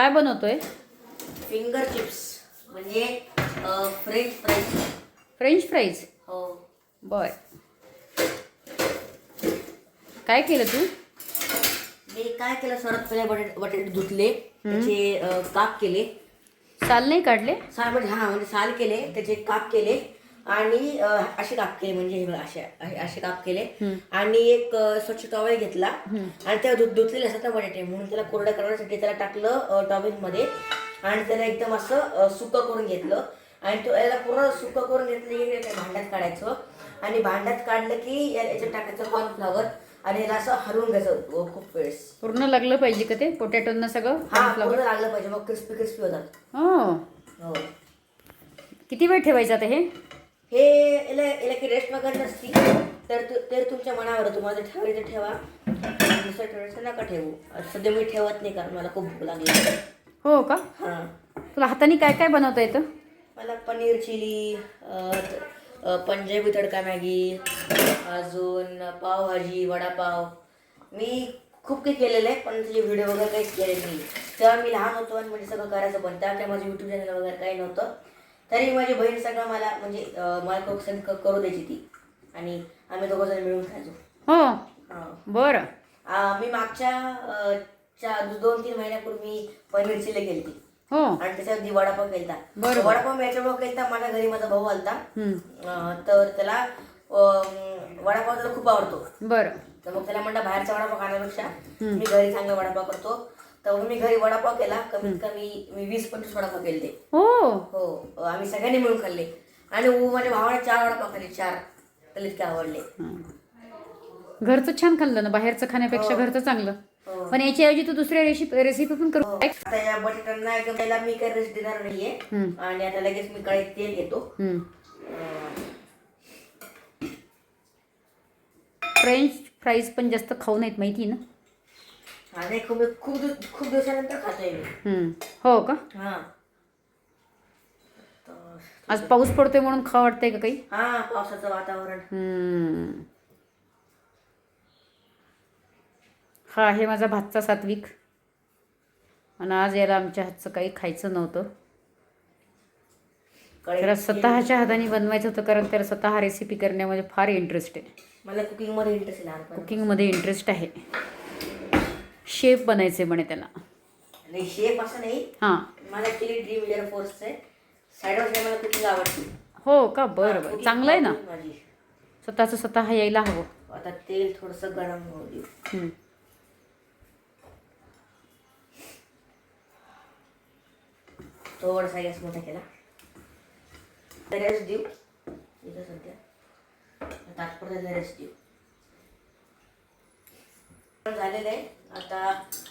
काय बनवतोय? Finger chips म्हणजे फ्रेंच फ्राईज फ्रेंच फ्राईज हो. बर. काय केलं तू? मी काय केलं सर्वात पहिले बटाटे बटाटे धुतले. त्याचे काप केले. साल नाही काढले? साल म्हणजे हा म्हणजे साल केले त्याचे काप केले. आणि असे काप केले म्हणजे हे असे काप केले. आणि एक स्वच्छ टॉवेल घेतला. आणि त्या धुत धुतलेले असतात ना बटाटे म्हणून त्याला कोरडं करण्यासाठी त्याला टाकलं टॉवेल मध्ये आणि त्याला एकदम असं सुकं करून घेतलं. आणि तो याला पूर्ण सुकं करून घेतलं भांड्यात काढायचं. आणि भांड्यात काढलं की याच्यात टाकायचं कॉर्नफ्लावर आणि याला असं हलवून घ्यायचं खूप वेळेस. पूर्ण लागलं पाहिजे का ते? पोटॅटोना सगळं हा पूर्ण लागलं पाहिजे. मग क्रिस्पी क्रिस्पी होतात. हो. हो. किती वेळ ठेवायचं आता हे? हे याला याला की रेस्ट वगैरे नसती. तर तु- तर तुमच्या मनावर. तुम्हाला ठेवायचं ठेवा. दुसरं ठेवायचं नका ठेवू. सध्या मी ठेवत नाही कारण मला खूप भूक लागली. हो का? हां. तुला हाताने काय काय बनवता येतं? मला पनीर चिली पंजाबी तडका मॅगी अजून पावभाजी वडापाव. मी खूप काही केलेलं आहे पण त्याचे व्हिडिओ वगैरे काहीच केले नाही. तेव्हा मी लहान होतो आणि म्हणजे सगळं करायचं पण. तेव्हा माझं युट्यूब चॅनल वगैरे काही नव्हतं. तरी माझी बहीण सगळं मला म्हणजे अ, मला खूप सगळं क- करू द्यायची ती. आणि आम्ही दोघं जण मिळून खायचो. हो? हां. बरं. आ, मी मागच्या अ, चा दोन तीन महिन्यापूर्वी मी पनीर चिली केली हो. आणि त्याच्यावरती वडापाव केलता. बरोबर. वडापाव मी याच्यामुळे केलता माझ्या घरी माझा भाऊ आलता. अं, तर त्याला वडापाव त्याला खूप आवडतो. बरं. तर मग त्याला म्हणलं बाहेरचा वडापाव खाण्यापेक्षा मी घरी चांगला वडापाव करतो. तर मी घरी वडापाव केला. कमीत कमी मी वीस पंचवीस वडापाव केले ते हो? हो. आम्ही सगळ्यांनी मिळून खाल्ले. आणि उ- माझ्या भावाने चार वडापाव खाल्ले. चार. त्याला इतके आवडले. घरचं छान खाल्लं ना. बाहेरचं खाण्यापेक्षा घरचं चांगलं. हो. पण याच्याऐवजी तू दुसऱ्या रेसिपी रेसिपी पण करू. आता या बटाट्यांना एकदम पहिला मी काही रेस्ट देणार नाहीये. आणि आता लगेच मी कढईत तेल घेतो. हम्म. अं, फ्रेंच फ्राईज पण जास्त खाऊ नाहीत माहिती ना? हा नाही खूप खूप दिवस- खूप दिवसानंतर खातोय मी हम्म. हो का? हा. आज पाऊस पडतोय म्हणून खावं वाटतंय का काही? हा पावसाचं वातावरण. हम्म. हा आहे माझा भातचा सात्विक. आणि आज याला आमच्या हातचं काही खायचं नव्हतं. त्याला स्वतःच्या हाताने बनवायचं होतं कारण त्याला स्वतः रेसिपी करण्यामध्ये फार इंटरेस्ट आहे. मला कुकिंगमध्ये इंटरेस्ट आहे लहानपणी कुकिंगमध्ये इंटरेस्ट आहे. शेफ बनायचे म्हणे त्याला. नाही शेफ असं नाही हां. मला ऍक्च्युली ड्रीम एअर फोर्स आहे. साईड बाय मला कुकिंग आवडते. हो का? बरं बरं. चांगलं आहे ना? माझी स्वतःचं स्वतः यायला हवं. आता तेल थोडस गरम होऊ देऊ हम्म. थोडासा गॅस मोठा केला. तर रेस्ट देऊ. इथं सध्या. तात्पुरता रेस्ट देऊ. झालेलं आहे. आता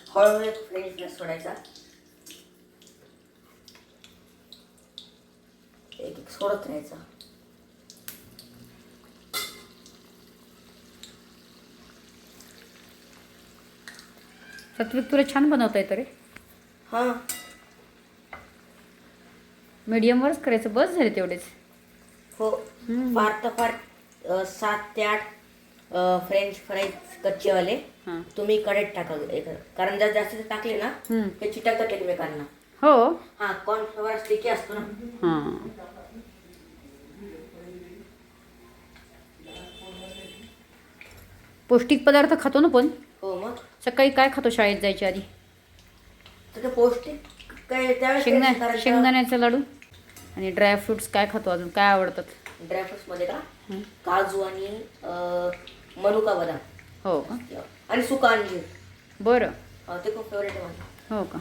हळूहळू गॅस सोडायचा. एक एक सोडत राहायचा. सात्विक तुला छान बनवता येतं रे. हां. मीडियमवरच करायचं बस झाले तेवढेच. हो. फार तर फार सात ते आठ फ्रेंच फ्राईज कच्चेवाले हां. तुम्ही कडेत टाका एक- कारण जर जास्त टाकले ना. ते चिटकतात एकमेकांना. हो? हा कॉर्नफ्लॉवर स्टिकी असतो ना. हां. पौष्टिक पदार्थ खातो ना पण? हो मग. सकाळी काय खातो शाळेत जायच्या आधी? तर ते पौष्टिक काय त्यावेळेस शेंगदा शेंगदाण्याचा लाडू आणि ड्रायफ्रुट्स काय खातो अजून? काय आवडतात? ड्रायफ्रुट्समध्ये का? काजू आणि अ, मनुका बदाम. हो का? आणि सुका अंजीर बरं. हा, ते खूप फेवरेट आहे माझं. हो का?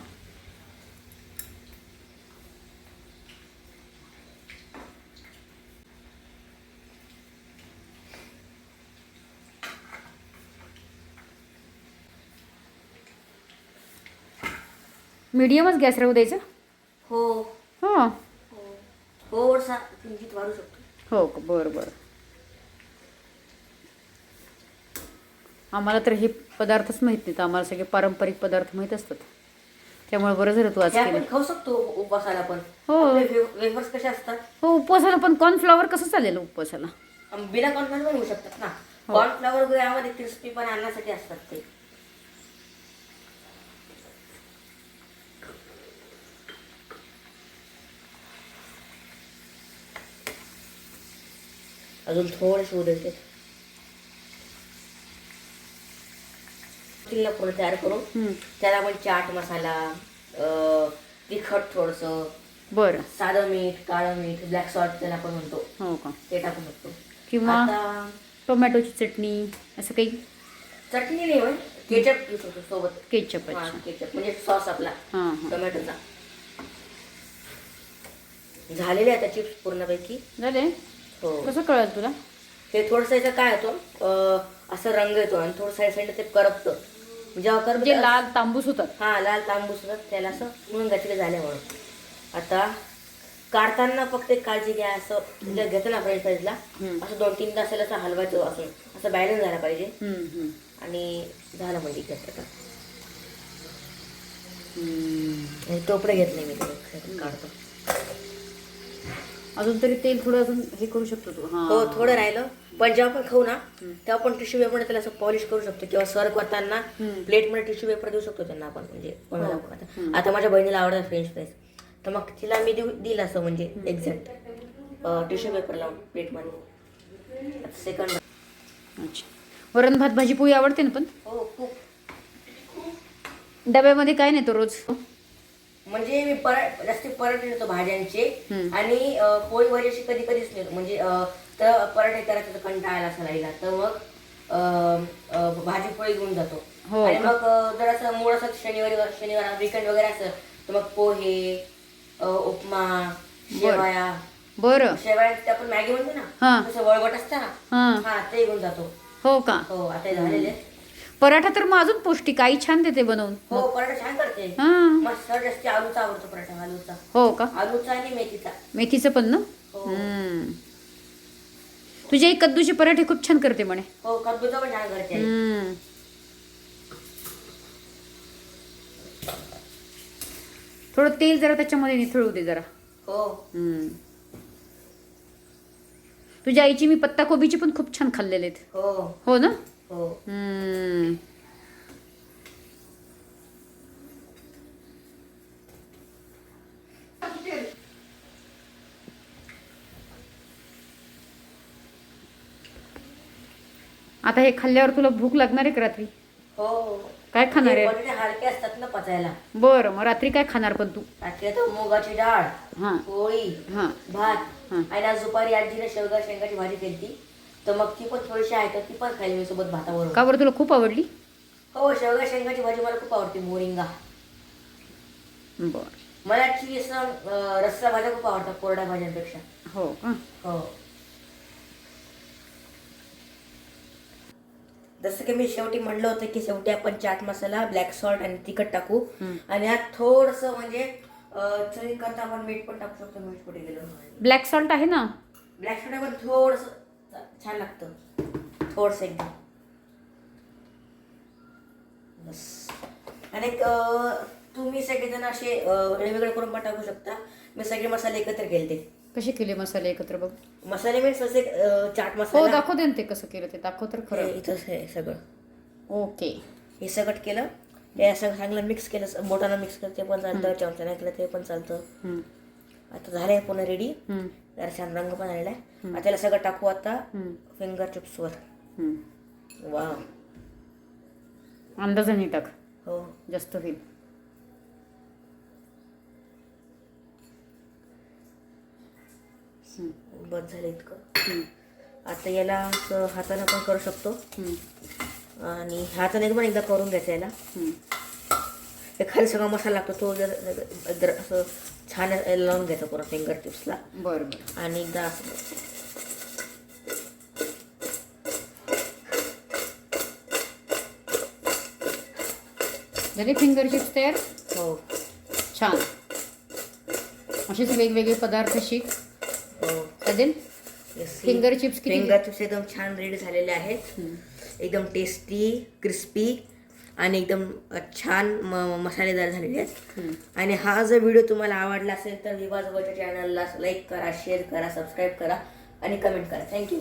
मीडियमच गॅस राहू द्यायचा? हो. हो. हो. थोडसा किंचित वाढू शकतो. हो का? बरं बरं. आम्हाला तर हे पदार्थच माहीत नाहीत. आम्हाला सगळे पारंपरिक पदार्थ माहीत असतात. त्यामुळे बरं झालं तू आज खाऊ शकतो उपवासाला पण. हो. वेफर्स कसे असतात? हो उपवासाला पण कॉर्नफ्लॉवर कसं चालेल हो उपवासाला? बिना कॉर्नफ्लॉवर पण होऊ शकतात ना. हो. कॉर्नफ्लॉवर यामध्ये क्रिस्पी पण आणण्यासाठी असतात ते. अजून थोडेसे उदळते तिला पूर्ण तयार करून हम्म. त्याला आपण चाट मसाला तिखट थोडंसं बरं. साधं मीठ काळं मीठ ब्लॅक सॉल्ट त्याला आपण म्हणतो. हो का? ते टाकू शकतो किंवा टोमॅटोची चटणी असं काही? चटणी नाही होय केचप यूज होतो सोबत केचप केचप म्हणजे सॉस आपला टोमॅटोचा. झालेले आता चिप्स पूर्णपैकी. झाले? हो. कसं कळलं तुला? ते थोडंसं याचं काय होतं असं रंग येतो आणि थोडं साईड साईड ते करपतं. जेव्हा करपतं जे लाल तांबूस होतात. हा लाल तांबूस होतात त्याला असं घातले झाले म्हणून. आता काढताना फक्त एक काळजी घ्या असं म्हणजे घेतो ना फ्रेंच फ्राईजला. असं दोन तीन तासाला असं हलवायचं असं असं बॅलन्स झाला पाहिजे. आणि झालं म्हणजे आता टोपडे घेत नाही मी काढतो. अजून तरी तेल थोडं अजून हे करू शकतो तू. हा. हो थोडं राहिलं. पण जेव्हा आपण खाऊ ना तेव्हा आपण टिश्यू पेपर त्याला असं पॉलिश करू शकतो किंवा सर्व करताना हम्म. प्लेटमध्ये टिश्यू पेपर देऊ शकतो त्यांना आपण म्हणजे कोणाला हो. आता आता माझ्या बहिणीला आवडतात फ्रेंच फ्राईज तर मग तिला मी देऊ दिलं असं म्हणजे एक्झॅक्ट टिश्यू पेपर लावून प्लेटमध्ये सेकंड अच्छा. वरण भात भाजी पोळी आवडते ना पण? हो खूप. डब्यामध्ये काय नेतो रोज? म्हणजे मी परत जास्ती पराठे नेतो भाज्यांचे. आणि पोळी भाजी अशी कधी कधीच नेतो म्हणजे तर पराठे करायचं तर कंटाळा आला असं राहिला तर मग भाजी पोळी घेऊन जातो. हो आणि? मग जर असं मूळ असं शनिवारी शनिवार विकेंड वगैरे असं तर मग पोहे उपमा शेवाया. बरं. शेवाया ते आपण मॅगी म्हणतो. ना तसं वळवट असतं ना हां ते घेऊन जातो. हो का? हो आता झालेले. पराठा तर मग अजून पौष्टिक आई छान देते बनवून. हो पराठा छान करते. हां. मस्त जास्त आलूचा आवडतो पराठा आलूचा. हो का? आलूचा आणि मेथीचा. मेथीचं पण ना? हो. हम्म. तुझी आई कद्दूचे पराठे खूप छान करते म्हणे. हो कद्दूचा पण छान करते. हम्म. थोडं तेल जरा त्याच्यामध्ये निथळू दे जरा. हो. हम्म. तुझ्या आईची मी पत्ताकोबीची पण खूप छान खाल्लेले आहेत. हो. हो ना? हो. हम्म. आता हे खाल्ल्यावर तुला भूक लागणार आहे का रात्री? हो. काय खाणार हे आहे? बटाटे हलके असतात ना पचायला. बरं मग रात्री काय खाणार पण तू? रात्री तर मुगाची डाळ हां. पोळी हां. भात. हं. आणि आज दुपारी आजीने शेवगा शेंगाची भाजी केली तर मग ती पण थोडीशी आहे तर ती पण खायली मी सोबत भाताबरोबर का बरं तुला खूप आवडली? हो शेवगा शेंगाची भाजी मला खूप आवडते मोरिंगा. बरं. मला अं, रस्सा भाज्या खूप आवडतात कोरड्या भाज्यांपेक्षा. हो का? हो. जसं की मी शेवटी म्हणलं होतं की शेवटी आपण चाट मसाला ब्लॅक सॉल्ट आणि तिखट टाकू. आणि ह्यात थोडस म्हणजे चवी करता आपण मीठ पण टाकू शकतो मीठ कुठे गेलो ब्लॅक सॉल्ट आहे ना? ब्लॅक सॉल्ट पण थोडस छान लागतं. थोडस एकदम बस. आणि तुम्ही सगळेजण असे वेगवेगळे करून पण टाकू शकता. मी सगळे मसाले एकत्र केले ते कसे केले मसाले एकत्र बघ? मसाले असे अं, चाट हो मसाला? दाखव दे ना ते कसं केलं ते दाखव तर हे खरं इथंच आहे सगळं. ओके. हे सगळं केलं. हे असं चांगलं मिक्स केलं बोटानं मिक्स केलं ते पण चालतं चमच्यानं केलं ते पण चालतं. हम्म. आता झालंय पुन्हा रेडी हम्म. जरा छान रंग पण आलेला आहे. आता त्याला सगळं टाकू आता हम्म. फिंगर चिप्सवर हम्म. वा अंदाजाने टाक. हो. जास्त होईल. बस झालं इतकं. आता याला असं हातानं पण करू शकतो. आणि हाताने पण एकदा करून घ्यायचं याला. हे खाली सगळा मसाला लागतो तो जर जर असं छान लावून घ्यायचा पुरा फिंगर चिप्सला बरं आणि एकदा असं झाले फिंगर चिप्स तयार? हो. छान. असेच वेगवेगळे पदार्थ शिक. चालेल फिंगर चिप्स किती फिंगर चिप्स एकदम छान रेडी झालेले आहेत. एकदम टेस्टी क्रिस्पी आणि एकदम छान म मसालेदार झालेले आहेत. आणि हा जर व्हिडिओ तुम्हाला आवडला असेल तर विवाज चॅनलला लाईक करा शेअर करा सबस्क्राईब करा आणि कमेंट करा. थँक्यू